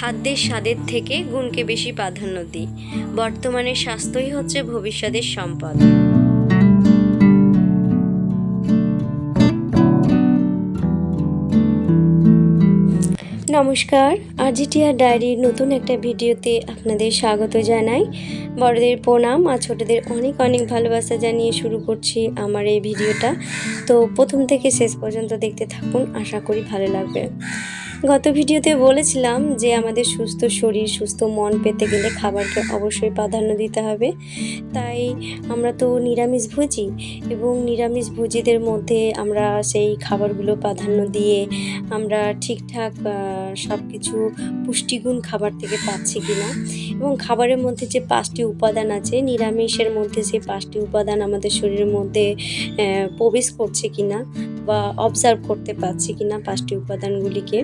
খাদ্যের স্বাদের থেকে গুণকে বেশি প্রাধান্য দিই। বর্তমানে স্বাস্থ্যই হচ্ছে ভবিষ্যতের সম্পদ। নমস্কার। আরজিটিআর ডায়েরির নতুন একটা ভিডিওতে আপনাদের স্বাগত জানাই। বড়দের প্রণাম আর ছোটদের অনেক অনেক ভালোবাসা জানিয়ে শুরু করছি আমার এই ভিডিওটা। তো প্রথম থেকে শেষ পর্যন্ত দেখতে থাকুন, আশা করি ভালো লাগবে। গত ভিডিওতে বলেছিলাম যে আমাদের সুস্থ শরীর, সুস্থ মন পেতে গেলে খাবারকে অবশ্যই প্রাধান্য দিতে হবে। তাই আমরা তো নিরামিষ ভোজি এবং নিরামিষ ভোজীদের মধ্যে আমরা সেই খাবারগুলো প্রাধান্য দিয়ে আমরা ঠিকঠাক সব কিছু পুষ্টিগুণ খাবার থেকে পাচ্ছি কিনা। এবং খাবারের মধ্যে যে পাঁচটি উপাদান আছে, নিরামিষের মধ্যে যে পাঁচটি উপাদান আমাদের শরীরের মধ্যে প্রবেশ করছে কিনা বা অবজার্ভ করতে পারছি কিনা পাঁচটি উপাদানগুলিকে।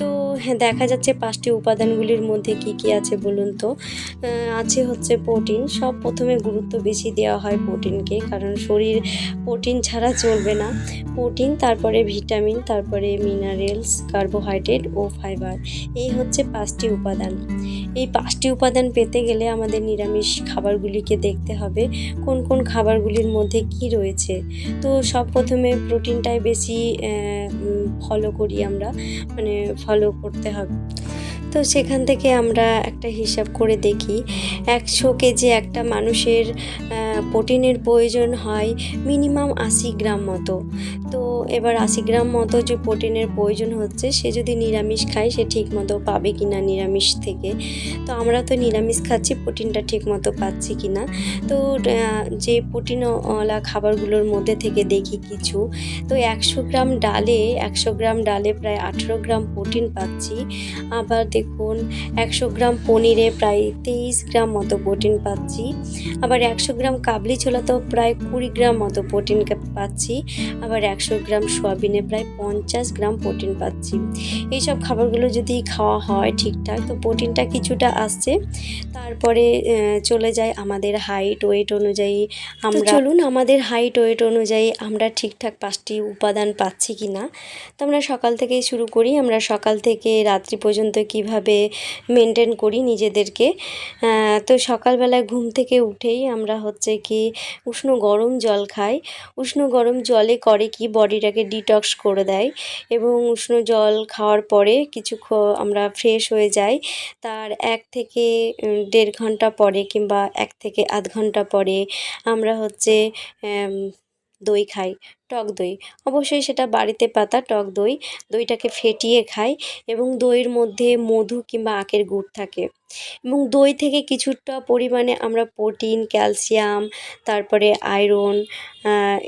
তো হ্যাঁ দেখা যাচ্ছে পাঁচটি উপাদানগুলির মধ্যে কি কি আছে বলুন তো? আছে হচ্ছে প্রোটিন সব প্রথমে গুরুত্ব বেশি দেওয়া হয় প্রোটিনকে, কারণ শরীর প্রোটিন ছাড়া চলবে না। প্রোটিন তারপরে ভিটামিন, তারপরে মিনারেলস কার্বোহাইড্রেট ও ফাইবার এই হচ্ছে পাঁচটি উপাদান। এই পাঁচটি উপাদান পেতে গেলে আমাদের নিরামিষ খাবারগুলিকে দেখতে হবে। কোন কোন খাবারগুলির মধ্যে কি রয়েছে? তো সব প্রথমে প্রোটিনটাই বেশি ফলো করি আমরা মানে ফলো করতে হবে। তো সেখান থেকে আমরা একটা হিসাব করে দেখি, একশো কেজি একটা মানুষের প্রোটিনের প্রয়োজন হয় মিনিমাম আশি গ্রাম মতো। তো এবার আশি গ্রাম মতো যে প্রোটিনের প্রয়োজন হচ্ছে, সে যদি নিরামিষ খায়, সে ঠিক মতো পাবে কি না নিরামিষ থেকে। তো আমরা তো নিরামিষ খাচ্ছি, প্রোটিনটা ঠিক মতো পাচ্ছি কি না তো যে প্রোটিনওয়ালা খাবারগুলোর মধ্যে থেকে দেখি কিছু। তো একশো গ্রাম ডালে, একশো গ্রাম ডালে প্রায় আঠেরো গ্রাম প্রোটিন পাচ্ছি। আবার দেখুন, একশো গ্রাম পনিরে প্রায় তেইশ গ্রাম মতো প্রোটিন পাচ্ছি। আবার একশো গ্রাম কাবলি ছোলাতেও প্রায় কুড়ি গ্রাম মতো প্রোটিন পাচ্ছি। আবার একশো গ্রাম সোয়াবিনে প্রায় পঞ্চাশ গ্রাম প্রোটিন পাচ্ছি। এইসব খাবারগুলো যদি খাওয়া হয় ঠিকঠাক তো প্রোটিনটা কিছুটা আসছে। তারপরে চলে যায় আমাদের হাইট ওয়েট অনুযায়ী আমরা চলুন আমাদের হাইট ওয়েট অনুযায়ী আমরা ঠিকঠাক পাঁচটি উপাদান পাচ্ছি কি না তো আমরা সকাল থেকেই শুরু করি। আমরা সকাল থেকে রাত্রি পর্যন্ত কীভাবে মেনটেন করি নিজেদেরকে? তো সকালবেলায় ঘুম থেকে উঠেই আমরা হচ্ছে কি উষ্ণ গরম জল খাই। উষ্ণ গরম জলে করে কি বডিটাকে ডিটক্স করে দেয় এবং উষ্ণ জল খাওয়ার পরে কিছু আমরা ফ্রেশ হয়ে যাই। তার এক থেকে দেড় ঘণ্টা পরে কিংবা এক থেকে আধ ঘণ্টা পরে আমরা হচ্ছে দই খাই, টক দই। অবশ্যই সেটা বাড়িতে পাতা, টক দই, দইটাকে ফেটিয়ে খাই এবং দইয়ের মধ্যে মধু কিংবা আখের গুড় থাকে। এবং দই থেকে কিছুটা পরিমাণে আমরা প্রোটিন, ক্যালসিয়াম, তারপরে আয়রন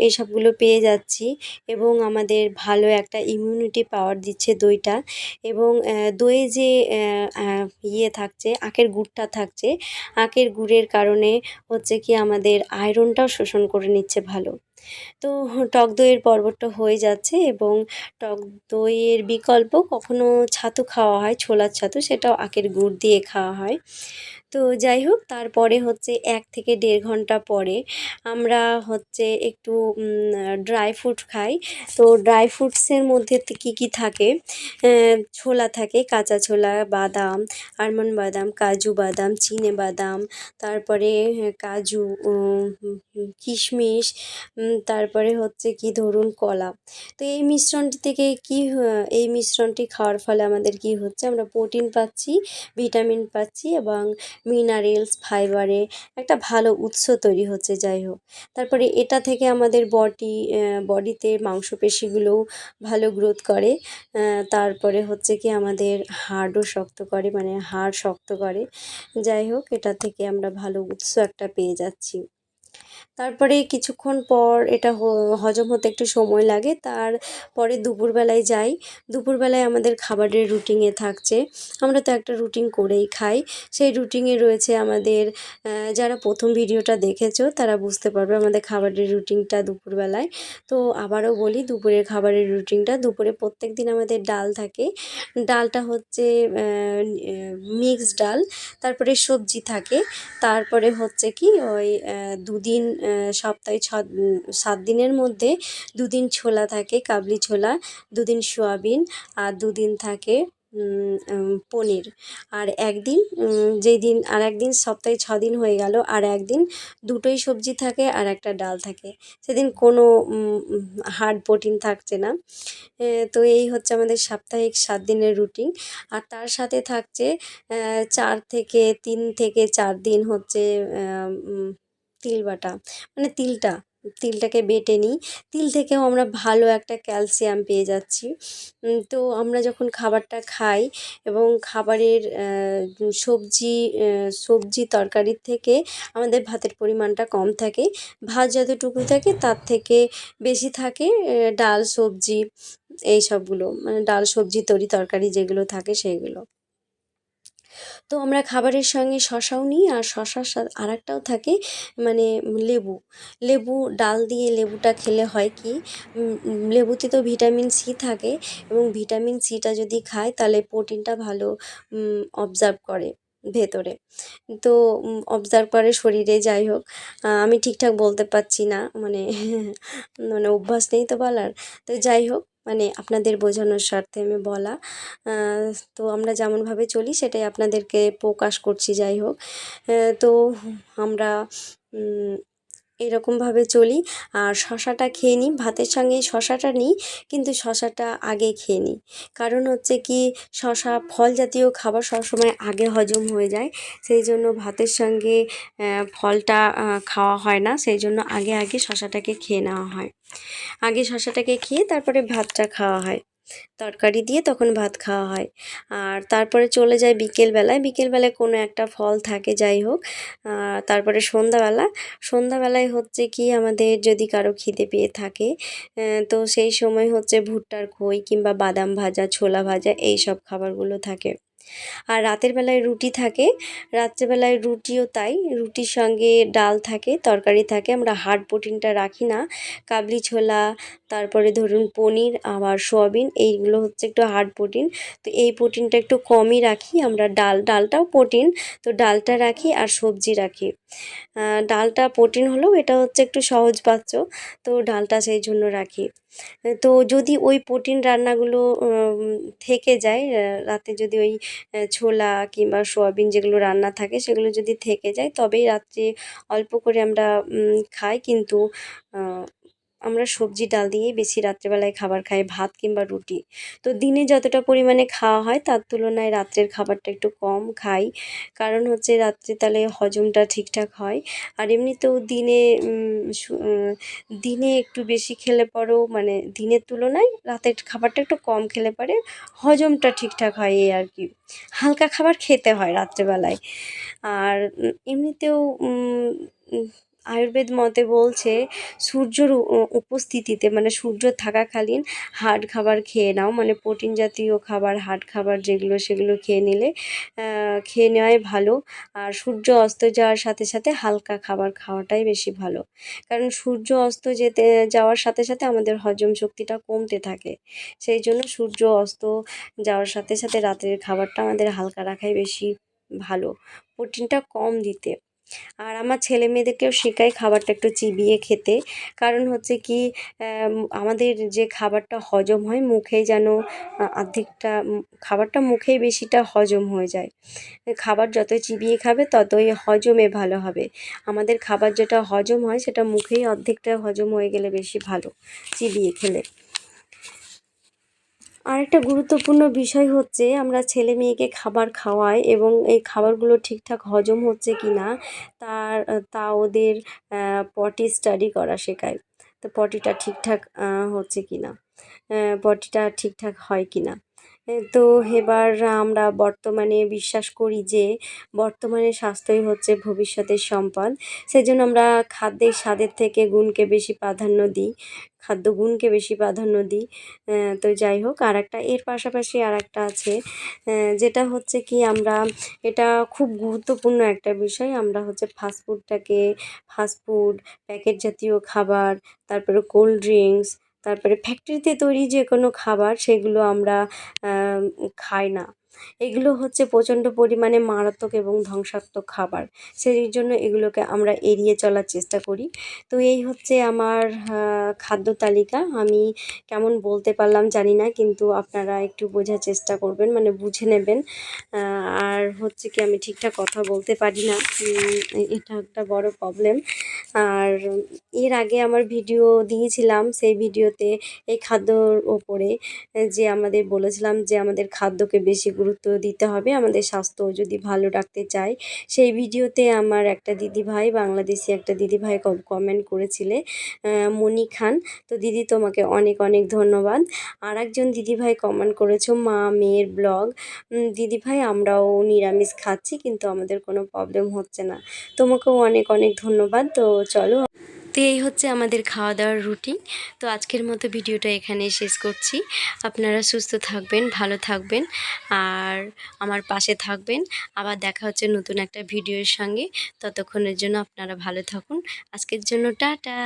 এইসবগুলো পেয়ে যাচ্ছি এবং আমাদের ভালো একটা ইমিউনিটি পাওয়ার দিচ্ছে দইটা এবং দইয়ে যে ইয়ে থাকছে, আখের গুড়টা থাকছে, আখের গুড়ের কারণে হচ্ছে কি আমাদের আয়রনটাও শোষণ করে নিচ্ছে ভালো। তো টক দইয়ের পর্বটা হয়ে যাচ্ছে এবং টক দইয়ের বিকল্প কখনো ছাতু খাওয়া হয়, ছোলার ছাতু, সেটাও আখের গুড় দিয়ে খাওয়া হয়। তো যাই হোক, তারপরে হচ্ছে এক থেকে দেড় ঘণ্টা পরে আমরা হচ্ছে একটু ড্রাই ফ্রুট খাই। তো ড্রাই ফ্রুটসের মধ্যে কী কী থাকে? ছোলা থাকে, কাঁচা ছোলা, বাদাম আলমন্ড বাদাম, কাজু বাদাম, চিনে বাদাম, তারপরে কাজু কিশমিশ তারপরে হচ্ছে কি ধরুন কলা। তো এই মিশ্রণটি থেকে কি এই মিশ্রণটি খাওয়ার ফলে আমাদের কি হচ্ছে? আমরা প্রোটিন পাচ্ছি ভিটামিন পাচ্ছি এবং মিনারেলস, ফাইবারে একটা ভালো উৎস তৈরি হচ্ছে, যাই হোক। তারপরে এটা থেকে আমাদের বডি বডিতে মাংসপেশিগুলোও ভালো গ্রোথ করে। তারপরে হচ্ছে কি আমাদের হাড়ও শক্ত করে মানে হাড় শক্ত করে। যাই হোক, এটা থেকে আমরা ভালো উৎস একটা পেয়ে যাচ্ছি। তারপরে কিছুক্ষণ পর এটা হজম হতে একটু সময় লাগে। তারপরে দুপুরবেলায় যাই। দুপুরবেলায় আমাদের খাবারের রুটিনে থাকছে। আমরা তো একটা রুটিন করেই খাই। সেই রুটিনে রয়েছে আমাদের যারা প্রথম ভিডিওটা দেখেছ তারা বুঝতে পারবে আমাদের খাবারের রুটিনটা দুপুরবেলায়। তো আবারও বলি দুপুরের খাবারের রুটিনটা দুপুরে প্রত্যেক দিন আমাদের ডাল থাকে। ডালটা হচ্ছে মিক্সড ডাল। তারপরে সবজি থাকে। তারপরে হচ্ছে কি ওই আহ, দুদিন সপ্তাহে ছ সাত দিনের মধ্যে দুদিন ছোলা থাকে, কাবলি ছোলা, দুদিন সোয়াবিন আর দুদিন থাকে পনির। আর একদিন যেই দিন আর একদিন সপ্তাহে ছ দিন হয়ে গেল, আর একদিন দুটোই সবজি থাকে আর একটা ডাল থাকে। সেদিন কোনো হার্ড প্রোটিন থাকছে না। তো এই হচ্ছে আমাদের সাপ্তাহিক সাত দিনের রুটিন। আর তার সাথে থাকছে চার থেকে তিন থেকে চার দিন হচ্ছে তিল বাটা মানে তিলটা, তিলটাকে বেটে নিই। তিল থেকেও আমরা ভালো একটা ক্যালসিয়াম পেয়ে যাচ্ছি। তো আমরা যখন খাবারটা খাই এবং খাবারের সবজি সবজি তরকারির থেকে আমাদের ভাতের পরিমাণটা কম থাকে, ভাত যতটুকু থাকে তার থেকে বেশি থাকে ডাল, সবজি, এই সবগুলো মানে ডাল, সবজি, তরি, তরকারি যেগুলো থাকে সেইগুলো। তো আমরা খাবারের সঙ্গে শশাও নিই আর শশার সাথে আর একটাও থাকে মানে লেবু। লেবু, ডাল দিয়ে লেবুটা খেলে হয় কি লেবুতে তো ভিটামিন সি থাকে এবং ভিটামিন সিটা যদি খায় তাহলে প্রোটিনটা ভালো অবজার্ভ করে ভেতরে। তো অবজার্ভ করে শরীরে, যাই হোক। আমি ঠিকঠাক বলতে পারছি না মানে মানে অভ্যাস নেই তো বলার। তো যাই হোক মানে আপনাদের বোঝানোর স্বার্থে আমি বলা। তো আমরা যেমনভাবে চলি সেটাই আপনাদেরকে প্রকাশ করছি যাই হোক। তো আমরা এরকমভাবে চলি। আর শশাটা খেয়ে নিই ভাতের সঙ্গে শশাটা নিই কিন্তু শশাটা আগে খেয়ে নিই কারণ হচ্ছে কি, শশা ফল জাতীয় খাবার সবসময় আগে হজম হয়ে যায়। সেই জন্য ভাতের সঙ্গে ফলটা খাওয়া হয় না। সেই জন্য আগে আগে শশাটাকে খেয়ে নেওয়া হয়। আগে শশাটাকে খেয়ে তারপরে ভাতটা খাওয়া হয়। তরকারি দিয়ে তখন ভাত খাওয়া হয়। আর তারপরে চলে যায় বিকেলবেলায়। বিকেলবেলায় কোনো একটা ফল থাকে, যাই হোক। তারপরে সন্ধ্যাবেলা। সন্ধ্যাবেলায় হচ্ছে কি, আমাদের যদি কারও খিদে পেয়ে থাকে তো সেই সময় হচ্ছে ভুট্টার খই কিংবা বাদাম ভাজা, ছোলা ভাজা এই সব খাবারগুলো থাকে। আর রাতের বেলায় রুটি থাকে রাত্রেবেলায় রুটিও তাই, রুটির সঙ্গে ডাল থাকে, তরকারি থাকে, আমরা হার্ড প্রোটিনটা রাখি না, কাবলি ছোলা, তারপরে ধরুন পনির, আবার সোয়াবিন, এইগুলো হচ্ছে একটু হার্ড প্রোটিন তো এই প্রোটিনটা একটু কমই রাখি, আমরা ডাল, ডালটাও প্রোটিন তো ডালটা রাখি আর সবজি রাখি। ডালটা প্রোটিন হলেও এটা হচ্ছে একটু সহজপাচ্য, তো ডালটা সেই জন্য রাখি। তো যদি ওই প্রোটিন রান্নাগুলো থেকে যায় রাতে যদি ওই ছোলা কিংবা সোয়াবিন যেগুলো রান্না থাকে সেগুলো যদি থেকে যায়, তবেই রাত্রে অল্প করে আমরা খাই। কিন্তু আমরা সবজি ডাল দিয়েই বেশি রাত্রেবেলায় খাবার খাই, ভাত কিংবা রুটি। তো দিনে যতটা পরিমাণে খাওয়া হয়, তার তুলনায় রাত্রের খাবারটা একটু কম খাই। কারণ হচ্ছে রাত্রে তাহলে হজমটা ঠিকঠাক হয়। আর এমনিতেও দিনে দিনে একটু বেশি খেলে পরেও মানে দিনের তুলনায় রাতের খাবারটা একটু কম খেলে পরে হজমটা ঠিকঠাক হয়, এই আর কি। হালকা খাবার খেতে হয় রাত্রেবেলায়। আর এমনিতেও আয়ুর্বেদ মতে বলছে, সূর্যর উপস্থিতিতে মানে সূর্য থাকাকালীন হার্ড খাবার খেয়ে নাও মানে প্রোটিন জাতীয় খাবার, হার্ড খাবার যেগুলো সেগুলো খেয়ে নিলে খেয়ে নেওয়াই ভালো। আর সূর্য অস্ত যাওয়ার সাথে সাথে হালকা খাবার খাওয়াটাই বেশি ভালো। কারণ সূর্য অস্ত যেতে, যাওয়ার সাথে সাথে আমাদের হজম শক্তিটা কমতে থাকে। সেই জন্য সূর্য অস্ত যাওয়ার সাথে সাথে রাতের খাবারটা আমাদের হালকা রাখাই বেশি ভালো। প্রোটিনটা কম দিতে। আর আমার ছেলে মেয়েদেরকেও শেখাই খাবারটা একটু চিবিয়ে খেতে। কারণ হচ্ছে কি আমাদের যে খাবারটা হজম হয় মুখেই যেন অর্ধেকটা খাবারটা মুখেই বেশিটা হজম হয়ে যায়। খাবার যতই চিবিয়ে খাবে, ততই হজমে ভালো হবে। আমাদের খাবার যেটা হজম হয়, সেটা মুখেই অর্ধেকটা হজম হয়ে গেলে বেশি ভালো, চিবিয়ে খেলে। আরেকটা গুরুত্বপূর্ণ বিষয় হচ্ছে আমরা ছেলে মেয়েকে খাবার খাওয়াই এবং এই খাবারগুলো ঠিকঠাক হজম হচ্ছে কি না তার, তা ওদের পটি স্টাডি করা শেখায়। তো পটিটা ঠিকঠাক হচ্ছে কি না পটিটা ঠিকঠাক হয় কি না তো এবার আমরা বর্তমানে বিশ্বাস করি যে, বর্তমানে স্বাস্থ্যই হচ্ছে ভবিষ্যতের সম্পদ। সেজন্য আমরা খাদ্যের স্বাদের থেকে গুণকে বেশি প্রাধান্য দিই, খাদ্য গুণকে বেশি প্রাধান্য দিই। তো যাই হোক আর একটা এর পাশাপাশি আর একটা আছে যেটা হচ্ছে কি আমরা, এটা খুব গুরুত্বপূর্ণ একটা বিষয়, আমরা হচ্ছে ফাস্টফুডটাকে ফাস্টফুড প্যাকেট জাতীয় খাবার, তারপরে কোল্ড ড্রিঙ্কস তারপরে ফ্যাক্টরিতে তৈরি যে কোনো খাবার সেগুলো আমরা খাই না। এগুলো হচ্ছে প্রচণ্ড পরিমাণে মারাত্মক এবং ধ্বংসাত্মক খাবার। সেই জন্য এগুলোকে আমরা এড়িয়ে চলার চেষ্টা করি। তো এই হচ্ছে আমার খাদ্য তালিকা। আমি কেমন বলতে পারলাম জানি না, কিন্তু আপনারা একটু বোঝার চেষ্টা করবেন মানে বুঝে নেবেন। আর হচ্ছে কি আমি ঠিকঠাক কথা বলতে পারি না। এটা একটা বড় প্রবলেম আর এর আগে আমার ভিডিও দিয়েছিলাম, সেই ভিডিওতে এই খাদ্যর ওপরে যে আমাদের বলেছিলাম যে আমাদের খাদ্যকে বেশি গুরুত্ব দিতে হবে। আমাদের স্বাস্থ্য যদি ভালো রাখতে চাই সেই ভিডিওতে আমার একটা দিদি ভাই বাংলাদেশি একটা দিদি ভাই কমেন্ট করেছিলে মনি খান। তো দিদি, তোমাকে অনেক অনেক ধন্যবাদ। আর একজন দিদি ভাই কমেন্ট করেছ, মা মেয়ের ব্লগ দিদি ভাই আমরাও নিরামিষ খাচ্ছি, কিন্তু আমাদের কোনো প্রবলেম হচ্ছে না। তোমাকেও অনেক অনেক ধন্যবাদ। তো চলো তো এই হচ্ছে আমাদের খাওয়া দাওয়ার রুটিন। তো আজকের মতো ভিডিওটা এখানে শেষ করছি। আপনারা সুস্থ থাকবেন, ভালো থাকবেন, আর আমার পাশে থাকবেন। আবার দেখা হচ্ছে নতুন একটা ভিডিওর সঙ্গে। ততক্ষণের জন্য আপনারা ভালো থাকুন। আজকের জন্য টাটা!